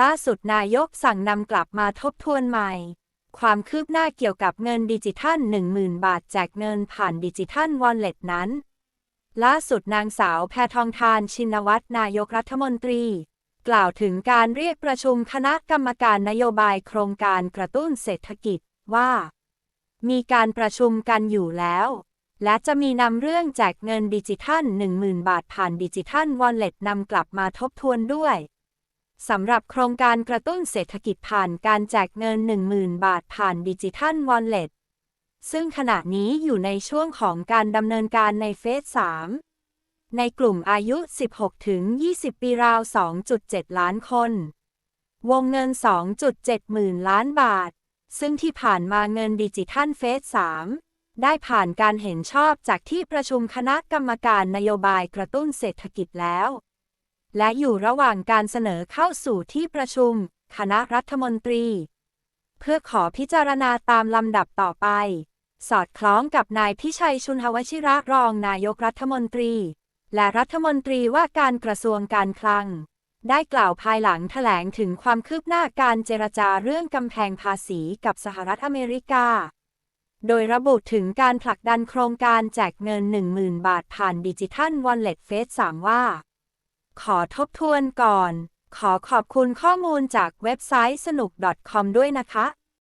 ล่าสุดนายกสั่งนำกลับมาทบทวนใหม่ ความคืบหน้าเกี่ยวกับเงินดิจิทัล 10,000 บาทแจกเงินผ่านดิจิทัลวอลเล็ตนั้น ล่าสุดนางสาวแพทองทานชินวัตรนายกรัฐมนตรี กล่าวถึงการเรียกประชุมคณะกรรมการนโยบายโครงการกระตุ้นเศรษฐกิจว่า มีการประชุมกันอยู่แล้ว และจะมีนำเรื่องแจกเงินดิจิทัล 10,000 บาทผ่านดิจิทัลวอลเล็ตนำกลับมาทบทวนด้วย สำหรับโครงการกระตุ้นเศรษฐกิจผ่านการแจกเงิน 10,000 บาทผ่านดิจิทัลวอลเล็ตซึ่งขณะนี้อยู่ในช่วงของการดำเนินการในเฟส 3 ในกลุ่มอายุ 16-20 ปีราว 2.7 ล้านคน วงเงิน 2.7 หมื่นล้านบาท ซึ่งที่ผ่านมาเงินดิจิทัลเฟส 3 ได้ผ่านการเห็นชอบจากที่ประชุมคณะกรรมการนโยบายกระตุ้นเศรษฐกิจแล้ว และอยู่ระหว่างการเสนอเข้าสู่ที่ประชุม คณะรัฐมนตรี เพื่อขอพิจารณาตามลำดับต่อไป สอดคล้องกับนายพิชัยชุนหวชิระรองนายกรัฐมนตรี และรัฐมนตรีว่าการกระทรวงการคลัง ได้กล่าวภายหลังแถลงถึงความคืบหน้าการเจรจาเรื่องกำแพงภาษีกับสหรัฐอเมริกา โดยระบุถึงการผลักดันโครงการแจกเงิน 10,000 บาทผ่านดิจิทัลวอลเล็ตเฟส3ว่า ขอทบทวนก่อน ขอขอบคุณข้อมูลจากเว็บไซต์สนุก .com ด้วยนะคะ